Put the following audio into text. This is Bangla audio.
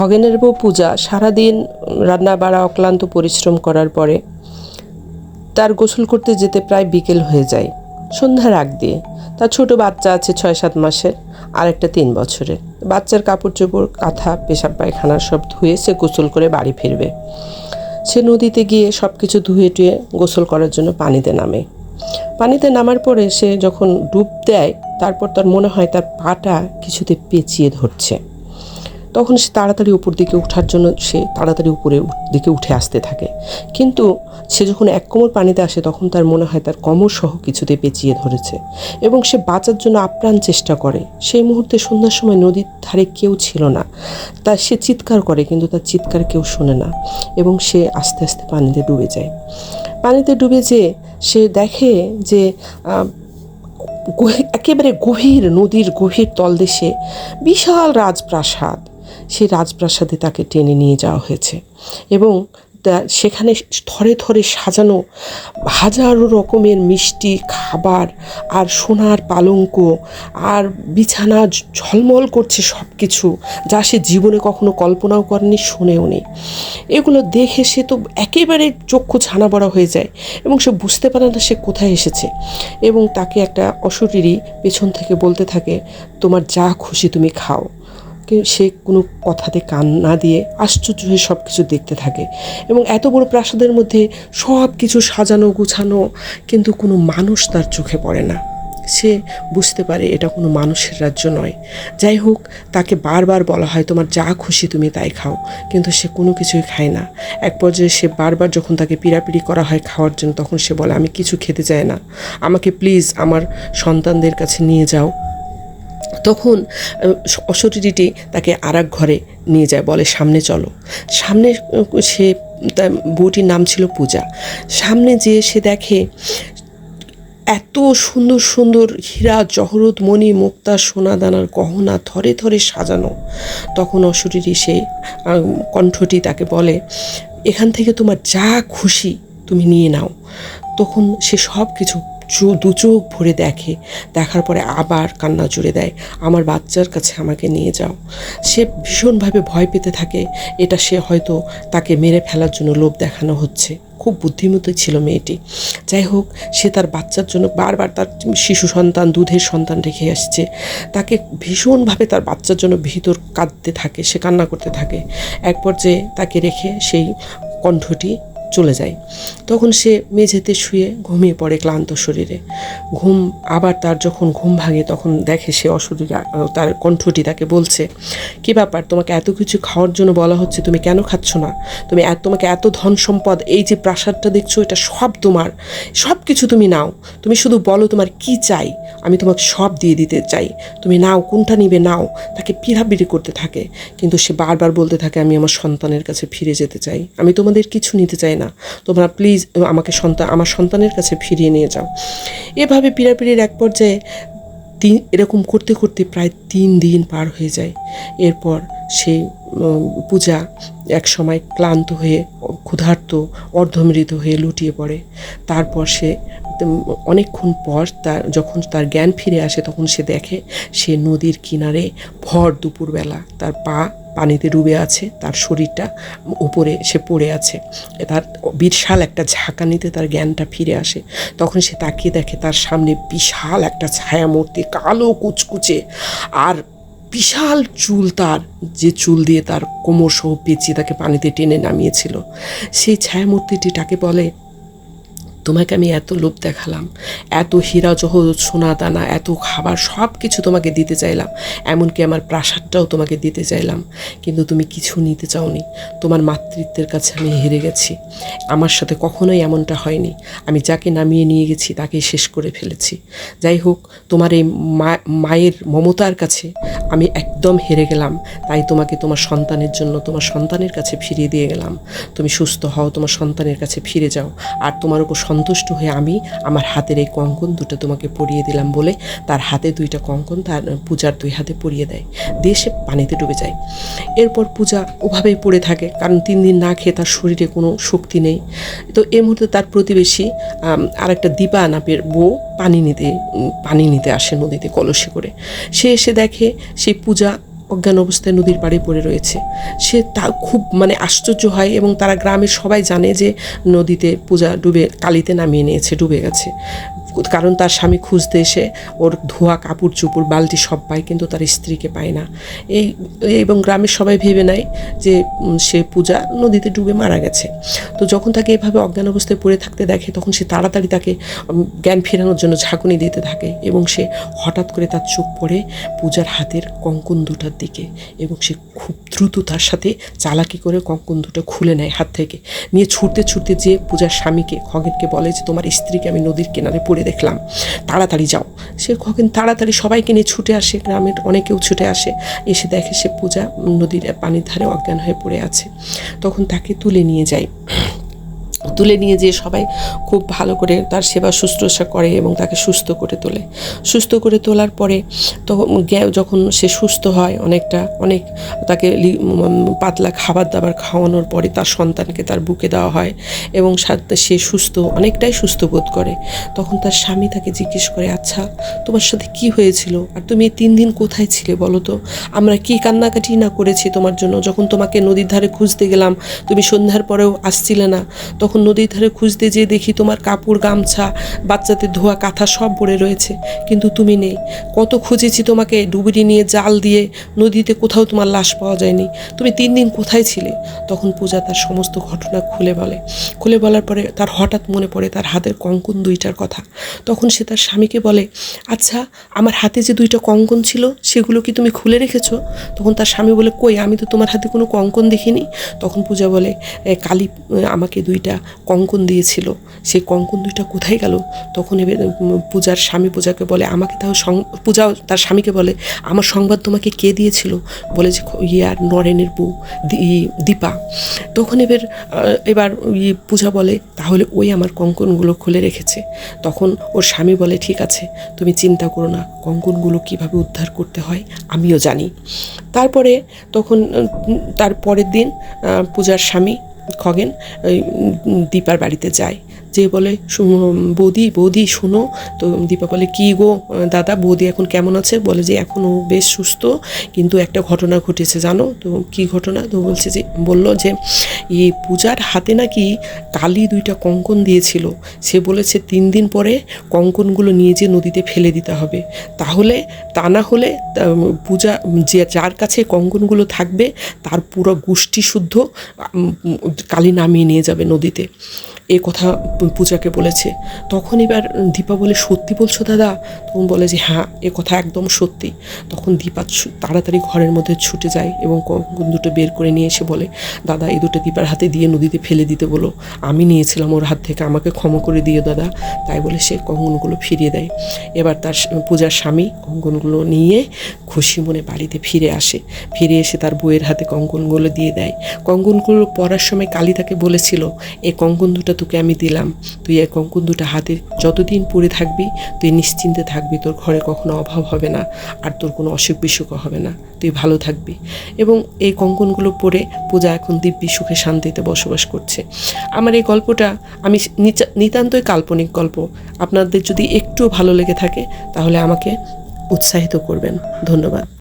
খগেনের বউ পূজা সারাদিন রান্না বাড়া অক্লান্ত পরিশ্রম করার পরে তার গোসল করতে যেতে প্রায় বিকেল হয়ে যায়। সন্ধ্যার আগ দিয়ে। তার ছোট বাচ্চা আছে ছয় সাত মাসের আর একটা তিন বছরের। বাচ্চার কাপড় চোপড় কাঁথা, পেশাব পায়খানা সব ধুয়ে সে গোসল করে বাড়ি ফিরবে। সে নদীতে গিয়ে সব কিছু ধুয়ে টুয়ে গোসল করার জন্য পানিতে নামে। পানিতে নামার পরে সে যখন ডুব দেয়, তারপর তার মনে হয় তার পাটা কিছুতে পেঁচিয়ে ধরছে। তখন সে তাড়াতাড়ি উপর দিকে ওঠার জন্য সে তাড়াতাড়ি উপরে দিকে উঠে আসতে থাকে। কিন্তু সে যখন এক কোমর পানিতে আসে, তখন তার মনে হয় তার কোমর সহ কিছুতে পেঁচিয়ে ধরেছে এবং সে বাঁচার জন্য আপ্রাণ চেষ্টা করে। সেই মুহূর্তে সন্ধ্যার সময় নদীর ধারে কেউ ছিল না। তা সে চিৎকার করে, কিন্তু তার চিৎকার কেউ শোনে না এবং সে আস্তে আস্তে পানিতে ডুবে যায়। পানিতে ডুবে যেয়ে সে দেখে যে একেবারে গভীর, নদীর গভীর তলদেশে বিশাল রাজপ্রাসাদ। সেই রাজপ্রাসাদে তাকে টেনে নিয়ে যাওয়া হয়েছে। এবং সেখানে থরে থরে সাজানো হাজারো রকমের মিষ্টি, খাবার আর সোনার পালঙ্ক আর বিছানা ঝলমল করছে সব কিছু যা সে জীবনে কখনো কল্পনাও করেনি, শুনেও নেই। এগুলো দেখে সে তো একেবারে চক্ষু ছানা বড়া হয়ে যায় এবং সে বুঝতে পারে না সে কোথায় এসেছে। এবং তাকে একটা অশরীরই পেছন থেকে বলতে থাকে, তোমার যা খুশি তুমি খাও। সে কোনো কথাতে কান না দিয়ে আশ্চর্য হয়ে সব কিছু দেখতে থাকে এবং এত বড় প্রাসাদের মধ্যে সব কিছু সাজানো, গুছানো, কিন্তু কোনো মানুষ তার চোখে পড়ে না। সে বুঝতে পারে এটা কোনো মানুষের রাজ্য নয়। যাই হোক, তাকে বারবার বলা হয়, তোমার যা খুশি তুমি তাই খাও। কিন্তু সে কোনো কিছুই খায় না। এক পর্যায়ে সে বারবার যখন তাকে পিড়াপিড়ি করা হয় খাওয়ার জন্য, তখন সে বলে, আমি কিছু খেতে চাই না। আমাকে প্লিজ আমার সন্তানদের কাছে নিয়ে যাও। তখন অশরীরীটি তাকে আর ঘরে নিয়ে যায়, বলে, সামনে চলো। সামনে, সে, তার বউটির নাম ছিল পূজা। সামনে যেয়ে সে দেখে, এত সুন্দর সুন্দর হীরা, জহরত, মণি, মুক্তা, সোনা দানার গহনা থরে থরে সাজানো। তখন অশরীরী সে কণ্ঠটি তাকে বলে, এখান থেকে তোমার যা খুশি তুমি নিয়ে নাও। তখন সে সব কিছু দু চোখ ভরে দেখে। দেখার পরে আবার কান্না জুড়ে দেয়। আমার বাচ্চার কাছে আমাকে নিয়ে যাও। সে ভীষণভাবে ভয় পেতে থাকে। এটা সে হয়তো তাকে মেরে ফেলার জন্য লোভ দেখানো হচ্ছে। খুব বুদ্ধিমতী ছিল মেয়েটি। যাই হোক, সে তার বাচ্চার জন্য বারবার তার শিশু সন্তান, দুধের সন্তান রেখে আসছে। তাকে ভীষণভাবে তার বাচ্চার জন্য ভিতর কাঁদতে থাকে। সে কান্না করতে থাকে। এক পর্যায়ে তাকে রেখে সেই কণ্ঠটি চলে যায়। তখন সে মেঝেতে শুয়ে ঘুমিয়ে পড়ে ক্লান্ত শরীরে। ঘুম আবার তার যখন ঘুম ভাঙে তখন দেখে সে অশরীরে তার কণ্ঠটি তাকে বলছে, কি ব্যাপার? তোমাকে এত কিছু খাওয়ার জন্য বলা হচ্ছে, তুমি কেন খাচ্ছ না? তুমি তোমাকে এত ধন সম্পদ, এই যে প্রাসাদটা দেখছ, এটা সব তোমার। সব কিছু তুমি নাও। তুমি শুধু বলো তোমার কি চাই। আমি তোমাকে সব দিয়ে দিতে চাই। তুমি নাও, কোনটা নিবে নাও। তাকে পিড়াপিড়ি করতে থাকে। কিন্তু সে বারবার বলতে থাকে, আমি আমার সন্তানের কাছে ফিরে যেতে চাই। আমি তোমাদের কিছু নিতে চাই না। তোমরা প্লিজ আমাকে সন্তান আমার সন্তানের কাছে ফিরিয়ে নিয়ে যাও। এভাবে পিড়াপিড়ির এক পর্যায়ে তিন, এরকম করতে করতে প্রায় তিন দিন পার হয়ে যায়। এরপর সে পূজা এক সময় ক্লান্ত হয়ে, ক্ষুধার্ত, অর্ধমৃত হয়ে লুটিয়ে পড়ে। তারপর সে অনেকক্ষণ পর তার, যখন তার জ্ঞান ফিরে আসে, তখন সে দেখে সে নদীর কিনারে ভর দুপুরবেলা, তার পা পানিতে ডুবে আছে, তার শরীরটা উপরে সে পড়ে আছে। তার বিশাল একটা ঝাঁকানিতে তার জ্ঞানটা ফিরে আসে। তখন সে তাকিয়ে দেখে তার সামনে বিশাল একটা ছায়ামূর্তি, কালো কুচকুচে। আর বিশাল চুল তার, যে চুল দিয়ে তার কোমর সহ পেঁচিয়ে তাকে পানিতে টেনে নামিয়েছিল। সেই ছায়ামূর্তিটি তাকে বলে তোমাকে আমি এত লোভ দেখালাম, এত হীরা জহরত সোনা দানা, এত খাবার সব কিছু তোমাকে দিতে চাইলাম, এমনকি আমার প্রাসাদটাও তোমাকে দিতে চাইলাম। কিন্তু তুমি কিছু নিতে চাওনি। তোমার মাতৃত্বের কাছে আমি হেরে গেছি। আমার সাথে কখনোই এমনটা হয়নি। আমি যাকে নামিয়ে নিয়ে গেছি, তাকেই শেষ করে ফেলেছি। যাই হোক, তোমার এই মায়ের মমতার কাছে আমি একদম হেরে গেলাম। তাই তোমাকে তোমার সন্তানের জন্য, তোমার সন্তানের কাছে ফিরিয়ে দিয়ে গেলাম। তুমি সুস্থ হও, তোমার সন্তানের কাছে ফিরে যাও। আর তোমার উপর সন্তুষ্ট হয়ে আমি আমার হাতের এই কঙ্কন দুটো তোমাকে পরিয়ে দিলাম বলে তার হাতে দুইটা কঙ্কন তার পূজার দুই হাতে পরিয়ে দেয়। দিয়ে সে পানিতে ডুবে যায়। এরপর পূজা ওভাবেই পড়ে থাকে কারণ তিন দিন না খেয়ে তার শরীরে কোনো শক্তি নেই। তো এই মুহূর্তে তার প্রতিবেশী আম, আরেকটা দীপা নাপের বউ পানি নিতে পানি নিতে আসে নদীতে কলসে করে। সে এসে দেখে সেই পূজা অজ্ঞান অবস্থায় নদীর পাড়ে পড়ে রয়েছে। সে তা খুব মানে আশ্চর্য হয় এবং তারা গ্রামের সবাই জানে যে নদীতে পূজা ডুবে কালিতে নামিয়ে নিয়েছে, ডুবে গেছে। কারণ তার স্বামী খুঁজতে এসে ওর ধোয়া, কাপড় চুপুর বালতি সব পায়, কিন্তু তার স্ত্রীকে পায় না। এই এবং গ্রামের সবাই ভেবে নেয় যে সে পূজা নদীতে ডুবে মারা গেছে। তো যখন তাকে এভাবে অজ্ঞান অবস্থায় পড়ে থাকতে দেখে, তখন সে তাড়াতাড়ি তাকে জ্ঞান ফেরানোর জন্য ঝাঁকুনি দিতে থাকে এবং সে হঠাৎ করে তার চোখ পড়ে পূজার হাতের কঙ্কন দুটার দিকে এবং সে খুব দ্রুত তার সাথে চালাকি করে কঙ্কন দুটো খুলে নেয় হাত থেকে। নিয়ে ছুটতে ছুটতে যেয়ে পূজার স্বামীকে, খগেনকে বলে যে, তোমার স্ত্রীকে আমি নদীর কিনারে পড়ে দেখলাম। তাড়াতাড়ি যাও। সে কখন তাড়াতাড়ি সবাইকে নিয়ে ছুটে আসে, গ্রামের অনেকেও ছুটে আসে। এসে দেখে সে পূজা নদীর পানির ধারে অজ্ঞান হয়ে পড়ে আছে। তখন তাকে তুলে নিয়ে যায়। তুলে নিয়ে যেয়ে সবাই খুব ভালো করে তার সেবা শুশ্রূষা করে এবং তাকে সুস্থ করে তোলে। সুস্থ করে তোলার পরে তখন যখন সে সুস্থ হয় অনেকটা, অনেক তাকে পাতলা খাবার দাবার খাওয়ানোর পরে তার সন্তানকে তার বুকে দেওয়া হয় এবং সে সুস্থ, অনেকটাই সুস্থ বোধ করে। তখন তার স্বামী তাকে জিজ্ঞেস করে আচ্ছা তোমার সাথে কি হয়েছিল? আর তুমি এই তিন দিন কোথায় ছিলে বলো তো? আমরা কি কান্নাকাটি না করেছি তোমার জন্য? যখন তোমাকে নদীর ধারে খুঁজতে গেলাম, তুমি সন্ধ্যার পরেও আসছিলে না। তখন নদীর ধারে খুঁজতে যেয়ে দেখি তোমার কাপড়, গামছা, বাচ্চাদের ধোয়া, কাঁথা সব পড়ে রয়েছে। কিন্তু তুমি নেই। কত খুঁজেছি তোমাকে ডুবুরি নিয়ে জাল দিয়ে নদীতে কোথাও তোমার লাশ পাওয়া যায়নি। তুমি তিন দিন কোথায় ছিলে? তখন পূজা তার সমস্ত ঘটনা খুলে বলে। খুলে বলার পরে তার হঠাৎ মনে পড়ে তার হাতের কঙ্কন দুইটার কথা। তখন সে তার স্বামীকে বলে আচ্ছা আমার হাতে যে দুইটা কঙ্কন ছিল, সেগুলো কি তুমি খুলে রেখেছো? তখন তার স্বামী বলে, কই, আমি তো তোমার হাতে কোনো কঙ্কন দেখিনি? তখন পূজা বলে কালী আমাকে দুইটা কঙ্কন দিয়েছিল। সেই কঙ্কন দুইটা কোথায় গেল? তখন এবার পূজার স্বামী পূজাকে বলে, আমাকে তাও পূজা তার স্বামীকে বলে, আমার সংবাদ তোমাকে কে দিয়েছিল? বলে যে ইয়ার নরেনের বউ দীপা। তখন এবার এবার ইয়ে পূজা বলে, তাহলে ওই আমার কঙ্কনগুলো খুলে রেখেছে। তখন ওর স্বামী বলে, ঠিক আছে, তুমি চিন্তা করো না, কঙ্কনগুলো কীভাবে উদ্ধার করতে হয় আমিও জানি। তারপরে তখন তার পরের দিন পূজার স্বামী খগেন ওই দীপার বাড়িতে যায়। যে বলে বৌদি বৌদি, শুনো। তো দীপা বলে, কি গো, দাদা, বৌদি এখন কেমন আছে? বলে যে এখনও বেশ সুস্থ, কিন্তু একটা ঘটনা ঘটেছে, জানো? তো কি ঘটনা? তো বলছে যে, বলল যে এই পূজার হাতে নাকি কালি দুইটা কঙ্কন দিয়েছিল। সে বলেছে তিন দিন পরে কঙ্কনগুলো নিয়ে যে নদীতে ফেলে দিতে হবে। তাহলে, তা না হলে পূজা, যে, যার কাছে কঙ্কনগুলো থাকবে, তার পুরো গোষ্ঠী শুদ্ধ কালি নামিয়ে নিয়ে যাবে নদীতে। এ কথা পূজাকে বলেছে। তখন এবার দীপা বলে, সত্যি বলছো দাদা? তখন বলে যে হ্যাঁ এ কথা একদম সত্যি। তখন দীপা তাড়াতাড়ি ঘরের মধ্যে ছুটে যায় এবং দুটো বের করে নিয়ে এসে বলে, দাদা, এই দুটো দীপার হাতে দিয়ে নদীতে ফেলে দিতে বলো। আমি নিয়েছিলাম ওর হাত থেকে, আমাকে ক্ষমা করে দিও দাদা। তাই বলে সে কঙ্গনগুলো ফিরিয়ে দেয়। এবার তার পূজার স্বামী কঙ্গনগুলো নিয়ে খুশি মনে বাড়িতে ফিরে আসে। ফিরে এসে তার বইয়ের হাতে কঙ্কনগুলো দিয়ে দেয়। কঙ্কনগুলো পরার সময় কালী তাকে বলেছিল এই কঙ্কন দুটো তোকে আমি দিলাম। তুই এই কঙ্কন দুটো হাতে যতদিন পরে থাকবি, তুই নিশ্চিন্তে থাকবি। তোর ঘরে কখনো অভাব হবে না, আর তোর কোনো অসুখ বিসুখও হবে না। তুই ভালো থাকবি। এবং এই কঙ্কনগুলো পরে পূজা এখন দিব্যি সুখে শান্তিতে বসবাস করছে। আমার এই গল্পটা আমি নিতান্তই কাল্পনিক গল্প। আপনাদের যদি একটু ভালো লেগে থাকে, তাহলে আমাকে উৎসাহিত করবেন। ধন্যবাদ।